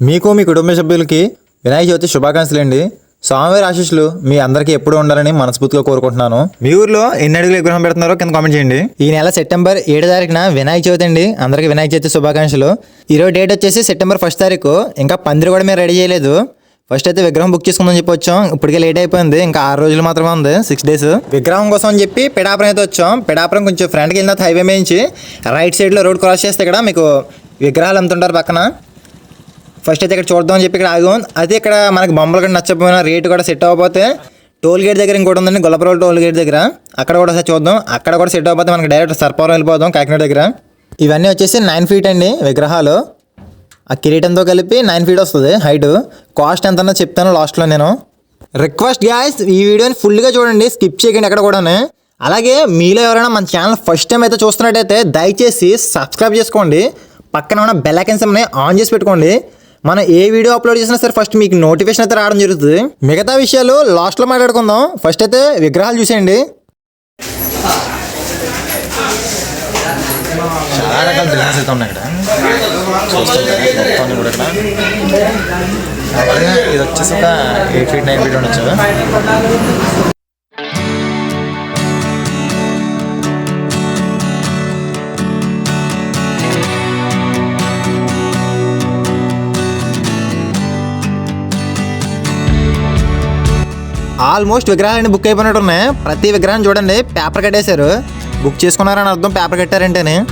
మీకు మీ కుటుంబ సభ్యులకి వినాయక చవితి శుభాకాంక్షలు అండి. స్వామివారి ఆశీస్సులు మీ అందరికీ ఎప్పుడు ఉండాలని మనస్ఫూర్తిగా కోరుకుంటున్నాను. మీ ఊర్లో ఎన్ని అడుగులు విగ్రహం పెడుతున్నారో కింద కామెంట్ చేయండి. ఈ నెల సెప్టెంబర్ ఏడు తారీఖున వినాయక చవితి అండి. అందరికీ వినాయక చవితి శుభాకాంక్షలు. ఈరోజు డేట్ వచ్చేసి సెప్టెంబర్ ఫస్ట్ తారీఖు. ఇంకా పందిరి కూడా మేము రెడీ చేయలేదు. ఫస్ట్ అయితే విగ్రహం బుక్ చేసుకుందని చెప్పి వచ్చాం. ఇప్పటికే లేట్ అయిపోయింది. ఇంకా ఆరు రోజులు మాత్రమే ఉంది. Six days. విగ్రహం కోసం అని చెప్పి పిడాపురం అయితే వచ్చాం. పిడాపురం కొంచెం ఫ్రంట్కి వెళ్ళిన హైవే నుంచి రైట్ సైడ్లో రోడ్ క్రాస్ చేస్తే ఇక్కడ మీకు విగ్రహాలు అమ్ముతుంటారు పక్కన. ఫస్ట్ అయితే ఇక్కడ చూద్దాం అని చెప్పి ఇక్కడ ఆగాం. అయితే ఇక్కడ మనకి బొమ్మలు కూడా నచ్చకపోయినా రేటు కూడా సెట్ అవ్వకపోతే టోల్ గేట్ దగ్గర ఇంకోటి ఉందండి గొల్లపురం టోల్ గేట్ దగ్గర. అక్కడ కూడా ఒకసారి చూద్దాం. అక్కడ కూడా సెట్ అవ్వకపోతే మనకి డైరెక్ట్ సర్పవరం వెళ్ళిపోదాం కాకినాడ దగ్గర. ఇవన్నీ వచ్చేసి నైన్ ఫీట్ అండి విగ్రహాలు. ఆ కిరీటంతో కలిపి నైన్ ఫీట్ వస్తుంది హైట్ కాస్ట్ ఎంత అన్నది చెప్తాను లాస్ట్లో నేను. రిక్వెస్ట్ గ్యాస్ ఈ వీడియోని ఫుల్గా చూడండి. స్కిప్ చేయకండి ఎక్కడ కూడా అలాగే మీలో ఎవరైనా మన ఛానల్ ఫస్ట్ టైం అయితే చూస్తున్నట్టయితే దయచేసి సబ్స్క్రైబ్ చేసుకోండి. పక్కన ఉన్న బెల్ ఐకన్స్ ఆన్ చేసి పెట్టుకోండి. మనం ఏ వీడియో అప్లోడ్ చేసినా సరే ఫస్ట్ మీకు నోటిఫికేషన్ అయితే రావడం జరుగుతుంది. మిగతా విషయాలు లాస్ట్లో మాట్లాడుకుందాం. ఫస్ట్ అయితే విగ్రహాలు చూసేయండి. చాలా రకాల బిజినెస్ అయితే ఉన్నాయి ఇక్కడ. కూడా ఇక్కడ. ఇది వచ్చేసి ఒక ఎయిట్ ఫీట్ నైన్ ఫీట్ ఉండొచ్చు. ఆల్మోస్ట్ విగ్రహాలన్నీ బుక్ అయిపోయినట్టున్నాయి. ప్రతి విగ్రహం చూడండి పేపర్ కట్టేశారు. బుక్ చేసుకున్నారని అర్థం పేపర్ కట్టారంటేనే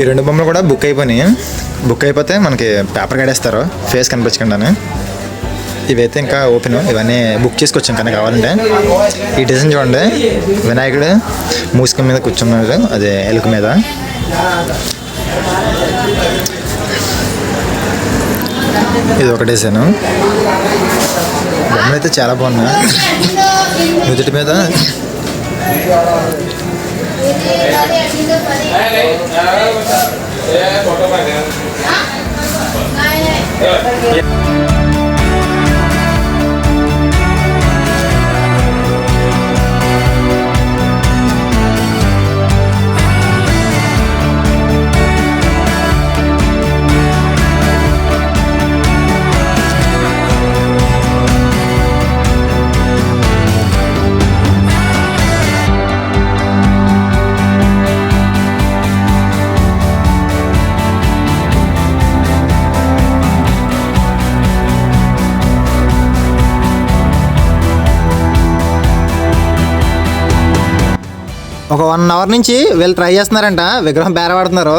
ఈ రెండు బొమ్మలు కూడా బుక్ అయిపోయినాయి. బుక్ అయిపోతే మనకి పేపర్ కడేస్తారు ఫేస్ కనిపించకుండానే. ఇవైతే ఇంకా ఓపెన్ ఇవన్నీ బుక్ చేసుకొచ్చాం. కానీ కావాలంటే. ఈ డిజైన్ చూడండి. వినాయకుడు మూసిక మీద కూర్చున్నాడు. అదే ఎలుక మీద. ఇది ఒక డిజైన్ బొమ్మలు అయితే చాలా బాగున్నాయి. నుదుటి మీద. फोटो पाहिजे ఒక వన్ అవర్ నుంచి వీళ్ళు ట్రై చేస్తున్నారంట. విగ్రహం బేరవాడుతున్నారు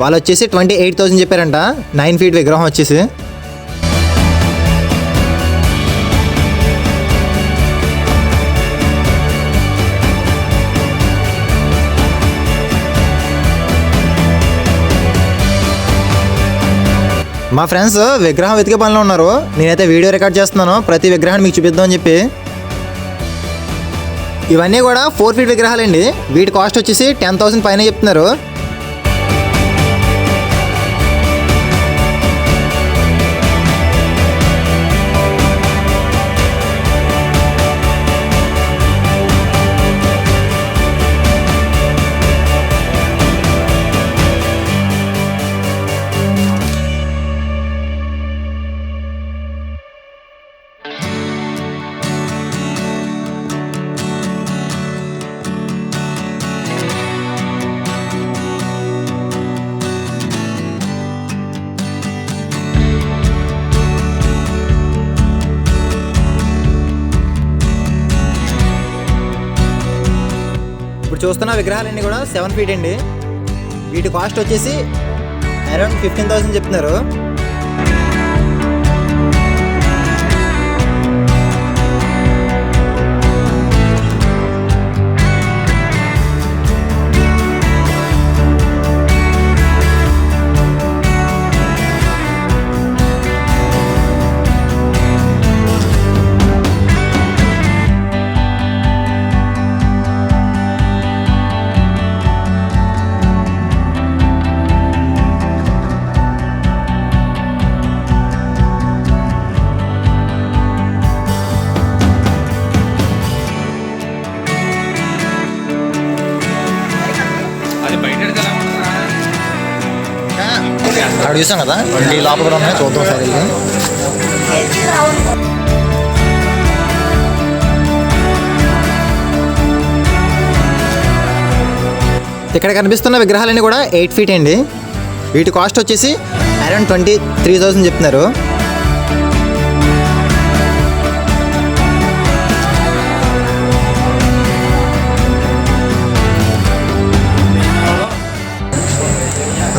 వాళ్ళు వచ్చేసి ట్వంటీ ఎయిట్ థౌసండ్ చెప్పారంట. నైన్ ఫీట్ విగ్రహం వచ్చేసి. మా ఫ్రెండ్స్ విగ్రహం వెతికే పనిలో ఉన్నారు. నేనైతే వీడియో రికార్డ్ చేస్తున్నాను. ప్రతి విగ్రహాన్ని మీకు చూపిద్దామని చెప్పి. ఇవన్నీ కూడా ఫోర్ ఫీట్ విగ్రహాలండి. వీటి కాస్ట్ వచ్చేసి టెన్ థౌసండ్ పైన చెప్తున్నారు. చూస్తున్న విగ్రహాలన్నీ కూడా సెవెన్ ఫీట్ అండి. వీటి కాస్ట్ వచ్చేసి అరౌండ్ ఫిఫ్టీన్ థౌసండ్ చెప్తున్నారు. అక్కడ చూసాం కదా? ఈ లోపల కూడా ఉన్నాయి చూద్దాం సార్ ఇది ఇక్కడ కనిపిస్తున్న విగ్రహాలన్నీ కూడా ఎయిట్ ఫీట్ అండి. వీటి కాస్ట్ వచ్చేసి అరౌండ్ ట్వంటీ త్రీ థౌసండ్ చెప్తున్నారు.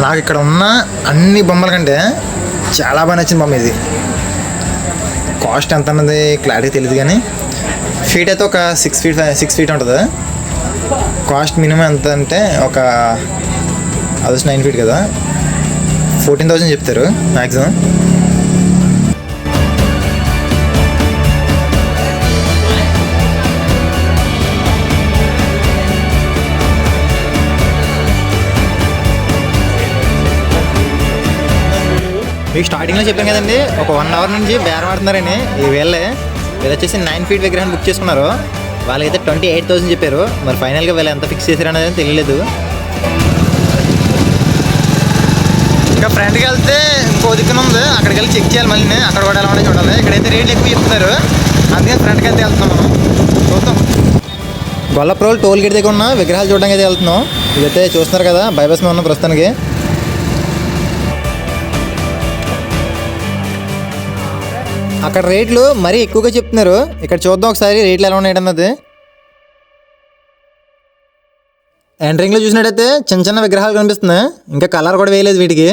నాకు ఇక్కడ ఉన్న అన్ని బొమ్మల కంటే చాలా బాగా నచ్చింది బొమ్మ ఇది. కాస్ట్ ఎంత అన్నది క్లారిటీ తెలియదు కానీ ఫీట్ అయితే ఒక సిక్స్ ఫీట్ సిక్స్ ఫీట్ ఉంటుంది. కాస్ట్ మినిమం ఎంత అంటే ఒక అదొచ్చి నైన్ ఫీట్ కదా. ఫోర్టీన్ థౌజండ్ చెప్తారు మ్యాక్సిమం మీకు స్టార్టింగ్లో చెప్పాను కదండి ఒక వన్ అవర్ నుంచి బేరం ఆడుతున్నారని ఈ వేళ్ళే వీళ్ళు వచ్చేసి నైన్ ఫీట్ విగ్రహాన్ని బుక్ చేసుకున్నారు. వాళ్ళకైతే ట్వంటీ ఎయిట్ థౌసండ్ చెప్పారు. మరి ఫైనల్గా వీళ్ళు ఎంత ఫిక్స్ చేశారు అనేది తెలియలేదు. ఇంకా ఫ్రంట్కి వెళ్తే ఇంకో దిక్కున ఉంది. అక్కడికి వెళ్ళి చెక్ చేయాలి మళ్ళీ. అక్కడ కూడా ఎలా ఉంటే చూడాలి. ఇక్కడైతే రేట్లు ఎక్కువ చెప్తున్నారు. అందుకని ఫ్రంట్కి వెళ్తే వెళ్తున్నాం మనం. చూద్దాం. గొల్లప్రోలు టోల్ గేట్ దగ్గర ఉన్న విగ్రహాలు చూడడానికి అయితే వెళ్తున్నాం. ఇదైతే చూస్తున్నారు కదా బైబస్ ఉన్న ప్రస్తుతానికి. అక్కడ రేట్లు మరీ ఎక్కువగా చెప్తున్నారు. ఇక్కడ చూద్దాం ఒకసారి రేట్లు ఎలా ఉన్నాయి అన్నది. ఎంట్రింగ్లో చూసినట్టయితే చిన్న చిన్న విగ్రహాలు కనిపిస్తున్నాయి. ఇంకా కలర్ కూడా వేయలేదు వీటికి.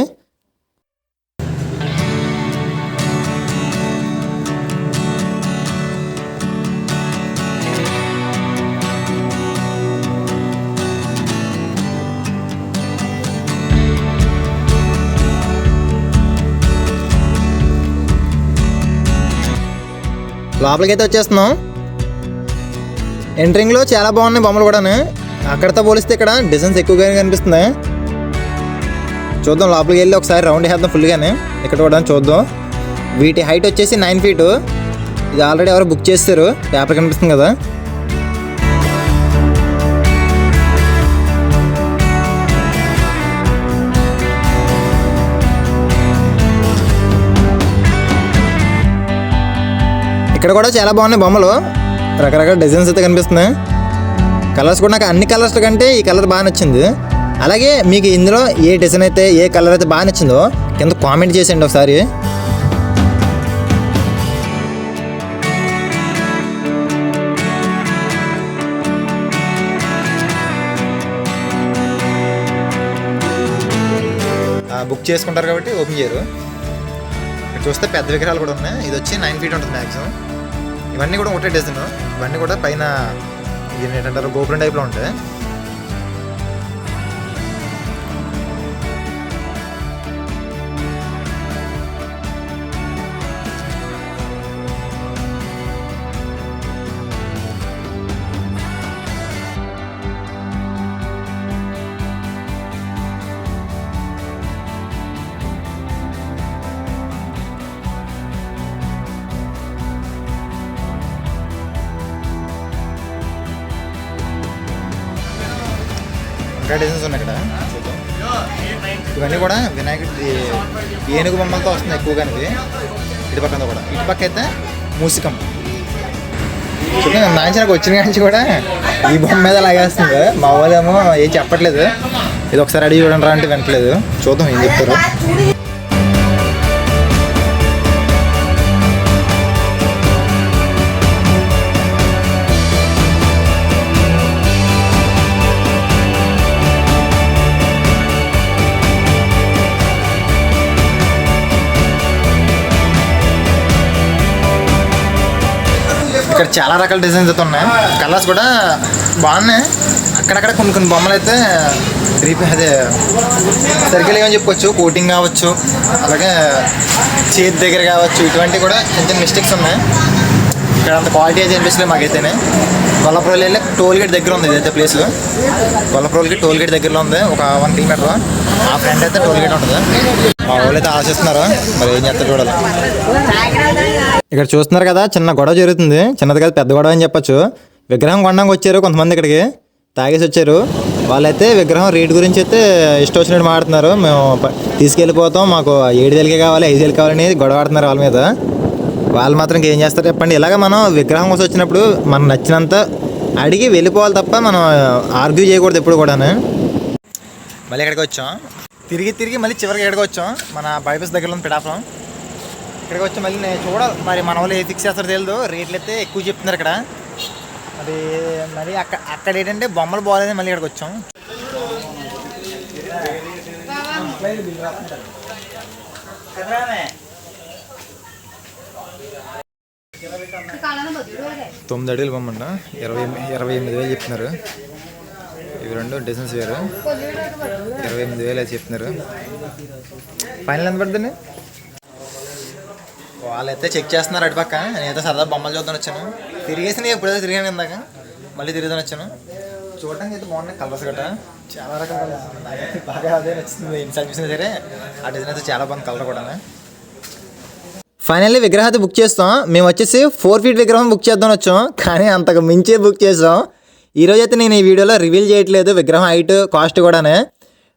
లోపలికైతే వచ్చేస్తున్నాం. ఎంట్రింగ్లో చాలా బాగున్నాయి బొమ్మలు కూడాను. అక్కడతో పోలిస్తే ఇక్కడ డిజైన్స్ ఎక్కువగానే కనిపిస్తున్నాయి. చూద్దాం లోపలికి వెళ్ళి ఒకసారి రౌండ్ వేద్దాం ఫుల్గానే. ఇక్కడ కూడా చూద్దాం. వీటి హైట్ వచ్చేసి నైన్ ఫీటు. ఇది ఆల్రెడీ ఎవరు బుక్ చేస్తారు పేపర్ కనిపిస్తుంది కదా. ఇక్కడ కూడా చాలా బాగున్నాయి బొమ్మలు. రకరకాల డిజైన్స్ అయితే కనిపిస్తున్నాయి. కలర్స్ కూడా నాకు అన్ని కలర్స్ కంటే ఈ కలర్ బాగా నచ్చింది. అలాగే మీకు ఇందులో ఏ డిజైన్ అయితే ఏ కలర్ అయితే బాగా నచ్చిందో కింద కామెంట్ చేసేయండి ఒకసారి. బుక్ చేసుకుంటారు కాబట్టి ఓపెన్ చేయరు. ఇక్కడ చూస్తే పెద్ద విగ్రహాలు కూడా ఉన్నాయి. ఇది వచ్చి నైన్ ఫీట్ ఉంటుంది మ్యాక్సిమం ఇవన్నీ కూడా ఒకటే డిజైన్ ఇవన్నీ కూడా పైన ఇది ఏంటంటారు? గోపురం టైప్లో ఉంటాయి. ఇంకా డిజైన్స్ ఉన్నాయి ఇక్కడ. చూద్దాం. ఇవన్నీ కూడా వినాయకుడి ఏనుగు బొమ్మలతో వస్తుంది ఎక్కువగా ఇది ఇటు పక్కన కూడా. ఇటు పక్క అయితే మూసికం. చూడండి నాకు వచ్చిన నుంచి కూడా ఈ బొమ్మ మీద లాగేస్తుంది. మా వాళ్ళేమో ఏం చెప్పట్లేదు. ఇది ఒకసారి అడిగి చూడండి రా అంటే వినట్లేదు. చూద్దాం ఏం చెప్తారు. ఇక్కడ చాలా రకాల డిజైన్స్ అయితే ఉన్నాయి. కలర్స్ కూడా బాగున్నాయి. అక్కడక్కడ కొన్ని కొన్ని బొమ్మలు అయితే రీపే అదే సర్కిల్ ఏమని చెప్పుకోవచ్చు కోటింగ్ కావచ్చు అలాగే చేతి దగ్గర కావచ్చు ఇటువంటివి కూడా కొంచెం మిస్టేక్స్ ఉన్నాయి. ఇక్కడ అంత క్వాలిటీ అయితే అనిపిస్తుంది మాకైతేనే. గొల్లప్రోల్ వెళ్ళి టోల్ గేట్ దగ్గర ఉంది ఇదైతే ప్లేస్. గొల్లప్రోల్కి టోల్ గేట్ దగ్గరలో ఉంది. ఒక వన్ కిలోమీటర్. ఆ ఫ్రంట్ అయితే టోల్ గేట్ ఉంటుంది. మా వాళ్ళు అయితే మరి ఏం చేస్తారు చూడాలి. ఇక్కడ చూస్తున్నారు కదా చిన్న గొడవ జరుగుతుంది. చిన్నది కాదు పెద్ద గొడవ అని చెప్పొచ్చు. విగ్రహం కొనడానికి వచ్చారు కొంతమంది ఇక్కడికి. తాగేసి వచ్చారు. వాళ్ళైతే విగ్రహం రేట్ గురించి అయితే ఇష్టం వచ్చినట్టు మాట్లాడుతున్నారు. మేము తీసుకెళ్ళిపోతాం. మాకు ఏడు వేలకే కావాలి ఐదు వేలు కావాలని గొడవ ఆడుతున్నారు వాళ్ళ మీద. వాళ్ళు మాత్రం ఏం చేస్తారు చెప్పండి. ఇలాగ మనం విగ్రహం కోసం వచ్చినప్పుడు మనం నచ్చినంత అడిగి వెళ్ళిపోవాలి తప్ప మనం ఆర్గ్యూ చేయకూడదు ఎప్పుడు కూడాను. మళ్ళీ ఎక్కడికి వచ్చాం? తిరిగి తిరిగి మళ్ళీ చివరికి ఎక్కడికి వచ్చాం? మన బైపాస్ దగ్గర ఉంది పిడాఫం ఇక్కడికి వచ్చి మళ్ళీ నేను చూడాలి. మరి మన వాళ్ళు ఏ ఫిక్స్ చేస్తారో తెలియదు రేట్లు అయితే ఎక్కువ చెప్తున్నారు ఇక్కడ. మరి మరి అక్కడ అక్కడ ఏంటంటే బొమ్మలు బాగాలేదు మళ్ళీ ఇక్కడికి వచ్చాం. తొమ్మిది అడుగులు బొమ్మండ. ఇరవై ఇరవై ఎనిమిది వేలు చెప్తున్నారు. ఇవి రెండు డిజైన్స్ వేరు. ఇరవై ఎనిమిది వేలు అయితే చెప్తున్నారు. ఫైనల్ ఎంత పడుతుంది? వాళ్ళైతే చెక్ చేస్తున్నారు అటు పక్క. నేనైతే సరదా బొమ్మలు చూద్దాం వచ్చాను. తిరిగేసి నేను ఎప్పుడైతే తిరిగాను ఇందాక మళ్ళీ తిరుగుదాం వచ్చాను. చూడడానికి అయితే బాగున్నాయి కలర్స్ గట్రా. చాలా రకాల బాగా అదే నచ్చింది ఎన్నిసార్లు చూసినా సరే ఆ డిజైన్ అయితే చాలా బాగుంది కలర్ కూడా ఫైనల్లీ విగ్రహం అయితే బుక్ చేస్తాం. మేము వచ్చేసి ఫోర్ ఫీట్ విగ్రహం బుక్ చేద్దాం వచ్చాం. కానీ అంతకు మించే బుక్ చేసాం. ఈరోజు అయితే నేను ఈ వీడియోలో రివీల్ చేయట్లేదు విగ్రహం హైట్ కాస్ట్ కూడానే.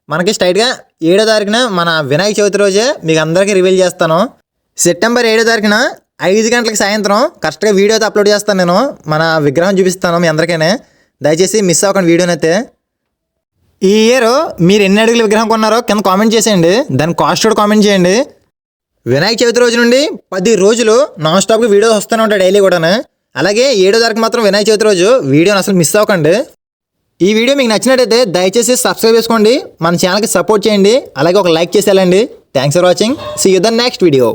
మనకి స్ట్రైట్గా ఏడో తారీఖున మన వినాయక చవితి రోజే మీకు అందరికీ రివీల్ చేస్తాను. సెప్టెంబర్ ఏడో తారీఖున ఐదు గంటలకు సాయంత్రం కరెక్ట్గా వీడియో అయితే అప్లోడ్ చేస్తాను నేను. మన విగ్రహం చూపిస్తాను మీ అందరికీనే. దయచేసి మిస్ అవ్వకండి వీడియోనైతే ఈ ఇయర్ మీరు ఎన్ని అడుగుల విగ్రహం కొన్నారో కింద కామెంట్ చేసేయండి. దాని కాస్ట్ కూడా కామెంట్ చేయండి. వినాయక చవితి రోజు నుండి పది రోజులు నాన్ స్టాప్గా వీడియోస్ వస్తూనే ఉంటాయి డైలీ కూడా అలాగే ఏడో తారీఖు మాత్రం వినాయక చవితి రోజు వీడియోని అసలు మిస్ అవ్వకండి. ఈ వీడియో మీకు నచ్చినట్టయితే దయచేసి సబ్స్క్రైబ్ చేసుకోండి. మన ఛానల్కి సపోర్ట్ చేయండి. అలాగే ఒక like చేసేయాలండి. Thanks for watching see you the next video